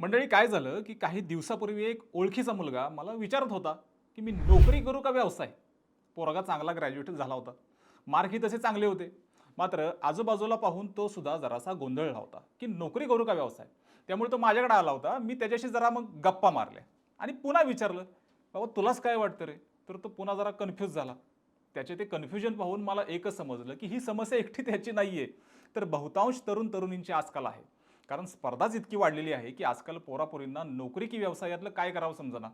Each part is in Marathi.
मंडळी काय झालं की काही दिवसापूर्वी एक ओळखीचा मुलगा मला विचारत होता की मी नोकरी करू का व्यवसाय? पोरगा चांगला ग्रॅज्युएट झाला होता. मार्कही तसे चांगले होते. मात्र आजूबाजूला पाहून तो सुद्धा जरासा गोंधळला होता की नोकरी करू का व्यवसाय? त्यामुळे तो माझ्याकडे आला होता. मी त्याच्याशी जरा मग गप्पा मारल्या आणि पुन्हा विचारलं बाबा तुलाच काय वाटतं रे? तर तो पुन्हा जरा कन्फ्यूज झाला. त्याचे ते कन्फ्युजन पाहून मला एकच समजलं की ही समस्या एकटी त्याची नाही आहे तर बहुतांश तरुण तरुणींची आजकाल आहे. कारण स्पर्धाच इतकी वाढलेली आहे की आजकाल पोरापोरींना नोकरी की व्यवसायातलं काय करावं समजना.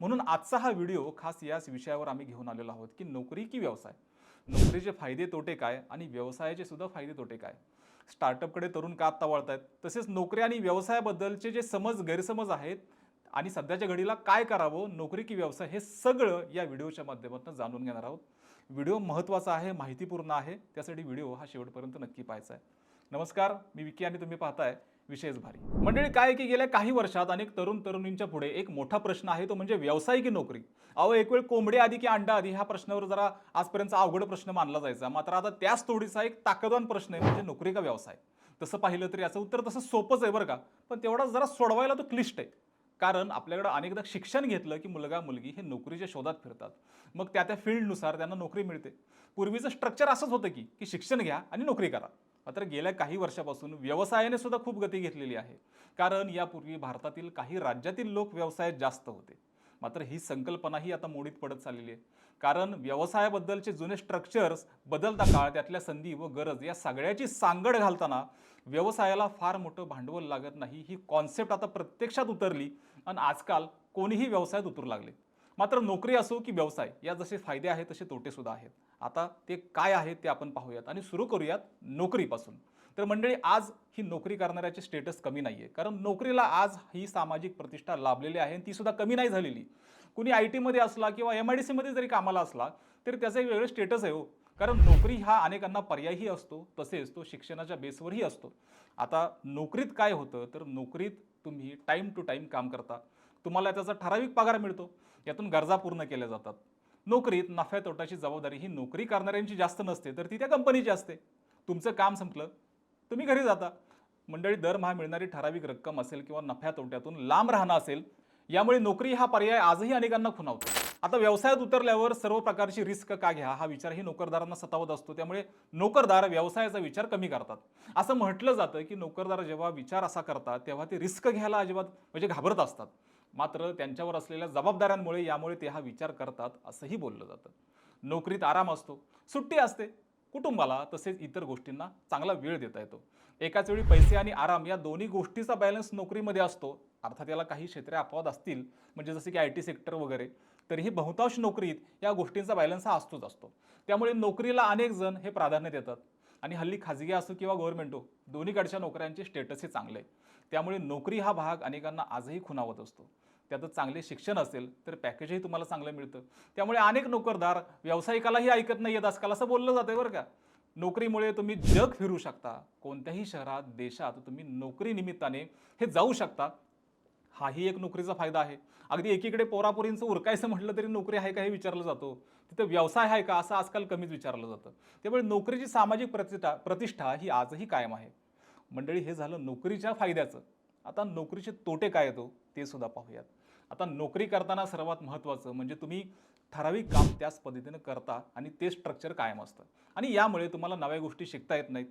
म्हणून आजचा हा व्हिडिओ खास याच विषयावर आम्ही घेऊन आलेलो आहोत की नोकरी की व्यवसाय. नोकरीचे फायदे तोटे काय आणि व्यवसायाचे सुद्धा फायदे तोटे काय? स्टार्टअपकडे तरुण का आत्ता वळत आहेत तसेच नोकरी आणि व्यवसायाबद्दलचे जे समज गैरसमज आहेत आणि सध्याच्या घडीला काय करावं नोकरी की व्यवसाय हे सगळं या व्हिडिओच्या माध्यमातून जाणून घेणार आहोत. व्हिडिओ महत्त्वाचा आहे माहितीपूर्ण आहे त्यासाठी व्हिडिओ हा शेवटपर्यंत नक्की पाहायचा आहे. नमस्कार मी विकी आणि तुम्ही पाहताय विशेष भारी. मंडळी काय की गेल्या काही वर्षात अनेक तरुण तरुणींच्या पुढे एक मोठा प्रश्न आहे तो म्हणजे व्यवसाय की नोकरी? अहो एक वेळ कोंबडी आधी की अंडा आधी ह्या प्रश्नावर जरा आजपर्यंत अवघड प्रश्न मानला जायचा. मात्र आता त्याच तोडीचा एक ताकदवान प्रश्न आहे म्हणजे नोकरी का व्यवसाय? तसं पाहिलं तर याचं उत्तर तसं सोपंच आहे बरं का. पण तेवढा जरा सोडवायला तो क्लिष्ट आहे. कारण आपल्याकडं अनेकदा शिक्षण घेतलं की मुलगा मुलगी हे नोकरीच्या शोधात फिरतात. मग त्या त्या फील्डनुसार त्यांना नोकरी मिळते. पूर्वीचं स्ट्रक्चर असंच होतं की की शिक्षण घ्या आणि नोकरी करा. मात्र गेल्या काही वर्षापासून व्यवसायाने सुद्धा खूप गती घेतलेली आहे. कारण यापूर्वी भारतातील काही राज्यातील लोक व्यवसायात जास्त होते. मात्र ही संकल्पनाही आता मोडीत पडत चाललेली आहे. कारण व्यवसायाबद्दलचे जुने स्ट्रक्चर्स बदलता काळ त्यातल्या संधी व गरज या सगळ्याची सांगड घालताना व्यवसायाला फार मोठं भांडवल लागत नाही ही कॉन्सेप्ट आता प्रत्यक्षात उतरली आणि आजकाल कोणीही व्यवसायात उतरू लागले. मात्र नोकरी असो की व्यवसाय या जसे फायदे आहेत तसे तोटे सुद्धा आहेत. आता ते काय आहे ते आपण पाहूयात आणि सुरू करूयात नोकरीपासून. तर मंडळी आज ही नोकरी करणाऱ्याचे स्टेटस कमी नाही आहे कारण नोकरीला आज ही सामाजिक प्रतिष्ठा लाभलेली आहे आणि तीसुद्धा कमी नाही झालेली. कुणी आय टीमध्ये असला किंवा एम आय डी सीमध्ये जरी कामाला असला तरी त्याचं एक वेगळं स्टेटस आहे हो. कारण नोकरी हा अनेकांना पर्यायही असतो तसेच तो शिक्षणाच्या बेसवरही असतो. आता नोकरीत काय होतं तर नोकरीत तुम्ही टाईम टू टाईम काम करता. तुम्हाला त्याचा ठराविक पगार मिळतो. यातून गरजा पूर्ण केल्या जातात. नोकरीत नफ्या तोट्याची जबाबदारी ही नोकरी करणाऱ्यांची जास्त नसते तर ती त्या कंपनीची असते. तुमचं काम संपलं तुम्ही घरी जाता. मंडळी दरमहा मिळणारी ठराविक रक्कम असेल किंवा नफ्या तोट्यातून लांब राहणं असेल यामुळे नोकरी हा पर्याय आजही अनेकांना खुणावतो. आता व्यवसायात उतरल्यावर सर्व प्रकारची रिस्क का घ्या हा विचारही नोकरदारांना सतावत असतो. त्यामुळे नोकरदार व्यवसायाचा विचार कमी करतात. असं म्हटलं जातं की नोकरदार जेव्हा विचार असा करतात तेव्हा ते रिस्क घ्यायला अजिबात म्हणजे घाबरत असतात. मात्र त्यांच्यावर असलेल्या जबाबदाऱ्यांमुळे यामुळे ते हा विचार करतात असंही बोललं जातं. नोकरीत आराम असतो सुट्टी असते कुटुंबाला तसेच इतर गोष्टींना चांगला वेळ देता येतो. एकाच वेळी पैसे आणि आराम या दोन्ही गोष्टीचा बॅलन्स नोकरीमध्ये असतो. अर्थात याला काही क्षेत्रे अपवाद असतील म्हणजे जसे की आय टी सेक्टर वगैरे तरीही बहुतांश नोकरीत या गोष्टींचा बॅलन्स हा असतोच असतो. त्यामुळे नोकरीला अनेक जण हे प्राधान्य देतात. आणि हल्ली खाजगी असो किंवा गव्हर्नमेंटो दोन्हीकडच्या नोकऱ्यांचे स्टेटस हे चांगले त्यामुळे नोकरी हा भाग अनेकांना आजही खुणावत असतो. त्यातच चांगले शिक्षण असेल तर पॅकेजही तुम्हाला चांगलं मिळतं. त्यामुळे अनेक नोकरदार व्यावसायिकालाही ऐकत नाही आहेत आजकाल असं बोललं जातं बरं का. नोकरीमुळे तुम्ही जग फिरू शकता. कोणत्याही शहरात देशात तुम्ही नोकरी निमित्ताने हे जाऊ शकता. हाही एक नोकरीचा फायदा आहे. अगदी एकीकडे पोरापोरींचं उरकायचं म्हटलं तरी नोकरी आहे का हे विचारलं जातो. तिथं व्यवसाय आहे का असं आजकाल कमीच विचारलं जातं. त्यामुळे नोकरीची सामाजिक प्रतिष्ठा प्रतिष्ठा ही आजही कायम आहे. मंडळी हे झालं नोकरीच्या फायद्याचं. आता नोकरीचे तोटे काय येतो हो? ते सुद्धा पाहूयात. आता नोकरी करताना सर्वात महत्त्वाचं म्हणजे तुम्ही ठराविक काम त्याच पद्धतीनं करता आणि ते स्ट्रक्चर कायम असतं. आणि यामुळे तुम्हाला नव्या गोष्टी शिकता येत नाहीत.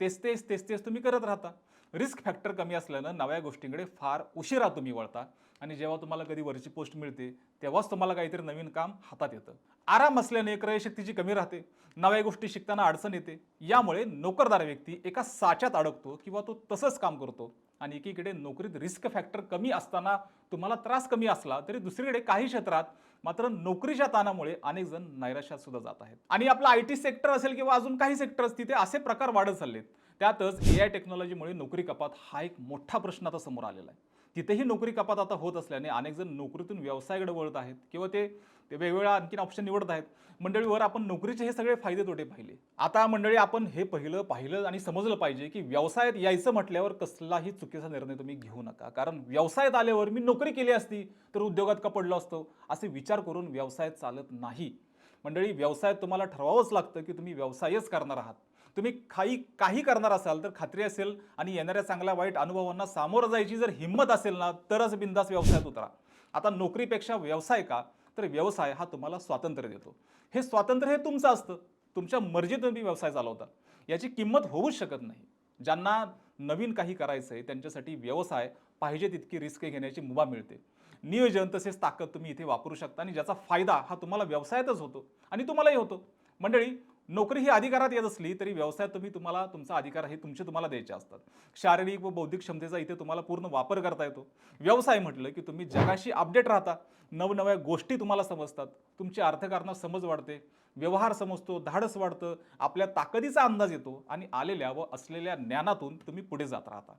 तेच तेच तेच तेच तुम्ही करत राहता. रिस्क फॅक्टर कमी असल्यानं नव्या गोष्टींकडे फार उशिरा तुम्ही वळता. आणि जेव्हा तुम्हाला कधी वरची पोस्ट मिळते तेव्हाच तुम्हाला काहीतरी नवीन काम हातात येतं. आराम असल्याने क्रयशक्तीची कमी राहते. नव्या गोष्टी शिकताना अडचण येते. यामुळे नोकरदार व्यक्ती एका साच्यात अडकतो किंवा तो तसंच काम करतो. आणि एकीकडे नोकरीत रिस्क फॅक्टर कमी असताना तुम्हाला त्रास कमी असला तरी दुसरीकडे काही क्षेत्रात मात्र नोकरीच्या ताणामुळे अनेक जण नैराश्यात सुद्धा जात आहेत. आणि आपला आय टी सेक्टर असेल किंवा अजून काही सेक्टर्स तिथे असे प्रकार वाढत चाललेत. त्यातच ए आय टेक्नॉलॉजीमुळे नोकरी कपात हा एक मोठा प्रश्न आता समोर आलेला आहे. तिथेही नोकरी कपात आता होत असल्याने अनेक जण नोकरीतून व्यवसायाकडे वळत आहेत किंवा ते ते वेगवेगळ्या आणखीन ऑप्शन निवडत आहेत. मंडळीवर आपण नोकरीचे हे सगळे फायदे तोटे पाहिले. आता मंडळी आपण हे पहिलं पाहिलं आणि समजलं पाहिजे की व्यवसायात यायचं म्हटल्यावर कसलाही चुकीचा निर्णय तुम्ही घेऊ नका. कारण व्यवसायात आल्यावर मी नोकरी केली असती तर उद्योगात का पडलो असतो? असे विचार करून व्यवसायात चालत नाही. मंडळी व्यवसायात तुम्हाला ठरवावंच लागतं की तुम्ही व्यवसायच करणार आहात. तुम्ही काही काही करणार असाल तर खात्री असेल आणि येणाऱ्या चांगल्या वाईट अनुभवांना सामोरं जायची जर हिंमत असेल ना तरच बिंदास व्यवसायात उतरा. आता नोकरीपेक्षा व्यवसाय का? तर व्यवसाय हा तुम्हाला स्वातंत्र्य देतो. हे स्वातंत्र्य हे तुमचं असतं. तुमच्या मर्जीत तुम्ही व्यवसाय चालवता. याची किंमत होऊच शकत नाही. ज्यांना नवीन काही करायचं आहे त्यांच्यासाठी व्यवसाय पाहिजे तितकी रिस्क घेण्याची मुभा मिळते. नियोजन तसेच ताकद तुम्ही इथे वापरू शकता आणि ज्याचा फायदा हा तुम्हाला व्यवसायातच होतो आणि तुम्हालाही होतो. मंडळी नोकरी ही अधिकारात येत असली तरी व्यवसायात तुम्ही तुम्हाला तुमचा अधिकार हे तुमचे तुम्हाला द्यायचे असतात. शारीरिक व बौद्धिक क्षमतेचा इथे तुम्हाला पूर्ण वापर करता येतो. व्यवसाय म्हटलं की तुम्ही जगाशी अपडेट राहता. नवनव्या गोष्टी तुम्हाला समजतात. तुमची अर्थकारणात समज वाढते. व्यवहार समजतो धाडस वाढतं. आपल्या ताकदीचा अंदाज येतो आणि आलेल्या व असलेल्या ज्ञानातून तुम्ही पुढे जात राहता.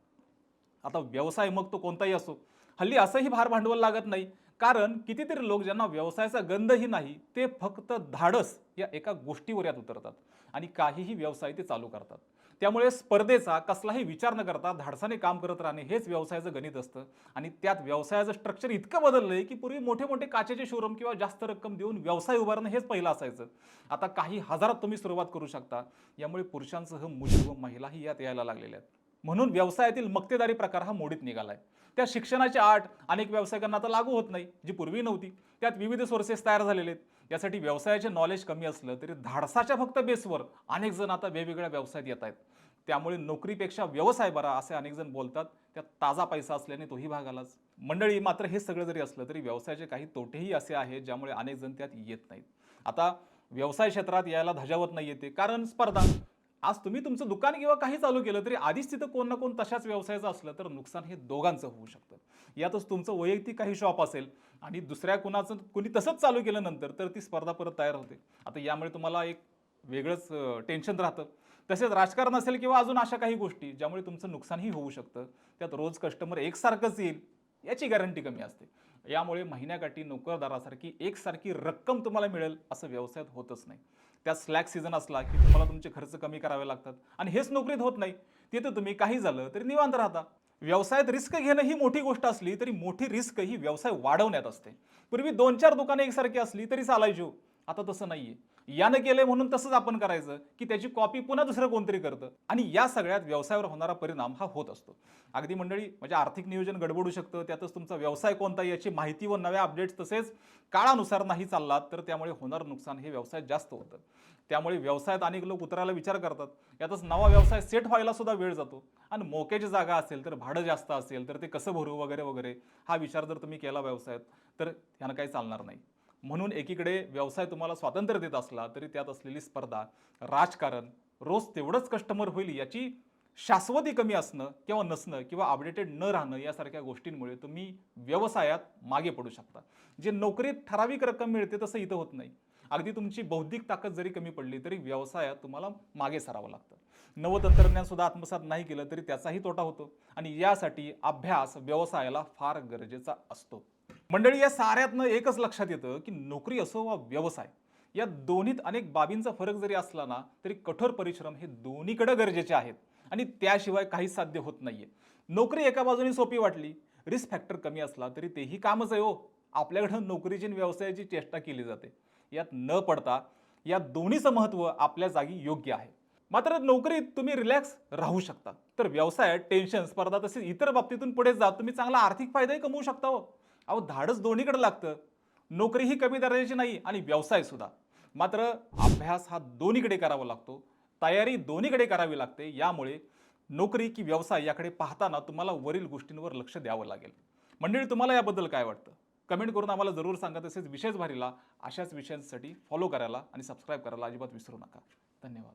आता व्यवसाय मग तो कोणताही असो. हल्ली असंही भार भांडवल लागत नाही. कारण कितीतरी लोक ज्यांना व्यवसायाचा गंधही नाही ते फक्त धाडस या एका गोष्टीवर यात उतरतात आणि काहीही व्यवसाय ते चालू करतात. त्यामुळे स्पर्धेचा कसलाही विचार न करता धाडसाने काम करत राहणे हेच व्यवसायाचं गणित असतं आणि त्यात व्यवसायाचं स्ट्रक्चर इतकं बदललं आहे की पूर्वी मोठे मोठे काचेचे शोरूम किंवा जास्त रक्कम देऊन व्यवसाय उभारणं हेच पहिलं असायचं. आता काही हजारात तुम्ही सुरुवात करू शकता. यामुळे पुरुषांसह मुली व महिलाही यात यायला लागलेल्या आहेत. म्हणून व्यवसायातील मक्तेदारी प्रकार हा मोडीत निघालाय. त्या शिक्षणाची आट अनेक व्यावसायिकांना आता लागू होत नाही जी पूर्वी नव्हती. त्यात विविध सोर्सेस तयार झालेले आहेत. यासाठी व्यवसायाचे नॉलेज कमी असलं तरी धाडसाच्या फक्त बेसवर अनेक जण आता वेगवेगळ्या व्यवसायात येत आहेत. त्यामुळे नोकरीपेक्षा व्यवसाय बरा असे अनेक जण बोलतात. त्यात ताजा पैसा असल्याने तोही भाग आलाच मंडळी मात्र हे सगळं जरी असलं तरी व्यवसायाचे काही तोटेही असे आहेत ज्यामुळे अनेक जण त्यात येत नाहीत. आता व्यवसाय क्षेत्रात यायला धजावत नाही येते कारण स्पर्धा आज तुम्ही तुमचं दुकान किंवा काही चालू केलं तरी आधीच तिथं कोण ना कोण तशाच व्यवसायाचं असलं तर नुकसान हे दोघांचं होऊ शकतं. यातच तुमचं वैयक्तिक काही शॉप असेल आणि दुसऱ्या कुणाचं कुणी तसंच चालू केलं नंतर तर ती स्पर्धा परत तयार होते. आता यामुळे तुम्हाला एक वेगळंच टेन्शन राहतं. तसेच राजकारण असेल किंवा अजून अशा काही गोष्टी ज्यामुळे तुमचं नुकसानही होऊ शकतं. त्यात रोज कस्टमर एकसारखंच येईल याची गॅरंटी कमी असते. यामुळे महिन्याकाठी नोकरदारासारखी एकसारखी रक्कम तुम्हाला मिळेल असं व्यवसायात होतच नाही. त्यात स्लॅक सीझन असला की तुम्हाला तुमचे खर्च कमी करावे लागतात. आणि हेच नोकरीत होत नाही. तिथं तुम्ही काही झालं तरी निवांत राहता. व्यवसायात रिस्क घेणं ही मोठी गोष्ट असली तरी मोठी रिस्क ही व्यवसाय वाढवण्यात असते. पूर्वी दोन चार दुकाने एकसारखी असली तरी चालायची. आता तसं नाहीये. यानं केलंय म्हणून तसंच आपण करायचं की त्याची कॉपी पुन्हा दुसरं कोणतरी करतं. आणि या सगळ्यात व्यवसायावर होणारा परिणाम हा होत असतो. अगदी मंडळी म्हणजे आर्थिक नियोजन गडबडू शकतं त्यातच तुमचा व्यवसाय कोणता याची माहिती व नव्या अपडेट्स तसेच काळानुसार नाही चाललात तर त्यामुळे होणारं नुकसान हे व्यवसायात जास्त होतं. त्यामुळे व्यवसायात अनेक लोक उतरायला विचार करतात. यातच नवा व्यवसाय सेट व्हायला सुद्धा वेळ जातो. आणि मोक्याची जागा असेल तर भाडं जास्त असेल तर ते कसं भरू वगैरे वगैरे हा विचार जर तुम्ही केला व्यवसायात तर ह्यानं काही चालणार नाही. म्हणून एकीकडे व्यवसाय तुम्हाला स्वातंत्र्य देत असला तरी त्यात असलेली स्पर्धा राजकारण रोज तेवढंच कस्टमर होईल याची शाश्वती कमी असणं किंवा नसणं किंवा अपडेटेड न राहणं यासारख्या गोष्टींमुळे तुम्ही व्यवसायात मागे पडू शकता. जे नोकरीत ठराविक रक्कम मिळते तसं इथं होत नाही. अगदी तुमची बौद्धिक ताकद जरी कमी पडली तरी व्यवसायात तुम्हाला मागे सरावं लागतं. नवतंत्रज्ञान सुद्धा आत्मसात नाही केलं तरी त्याचाही तोटा होतो आणि यासाठी अभ्यास व्यवसायाला फार गरजेचा असतो. मंडळी या साऱ्यातनं एकच लक्षात येतं की नोकरी असो वा व्यवसाय या दोन्हीत अनेक बाबींचा फरक जरी असला ना तरी कठोर परिश्रम हे दोन्हीकडे गरजेचे आहेत आणि त्याशिवाय काहीच साध्य होत नाहीये. नोकरी एका बाजूने सोपी वाटली रिस्क फॅक्टर कमी असला तरी तेही कामच आहे हो. आपल्याकडं नोकरीची आणि व्यवसायाची चेष्टा केली जाते. यात न पडता या दोन्हीचं महत्त्व आपल्या जागी योग्य आहे. मात्र नोकरीत तुम्ही रिलॅक्स राहू शकता. तर व्यवसायात टेन्शन स्पर्धा तसेच इतर बाबतीतून पुढे जात तुम्ही चांगला आर्थिक फायदाही कमवू शकता हो. अहो धाडस दोन्हीकडे लागतं. नोकरी ही कमी दर्जाची नाही आणि व्यवसायसुद्धा मात्र अभ्यास हा दोन्हीकडे करावा लागतो. तयारी दोन्हीकडे करावी लागते. यामुळे नोकरी की व्यवसाय याकडे पाहताना तुम्हाला वरील गोष्टींवर लक्ष द्यावं लागेल. मंडळी तुम्हाला याबद्दल काय वाटतं? कमेंट करून आम्हाला जरूर सांगा. तसेच विशेष भारीला अशाच विषयांसाठी फॉलो करायला आणि सबस्क्राईब करायला अजिबात विसरू नका. धन्यवाद.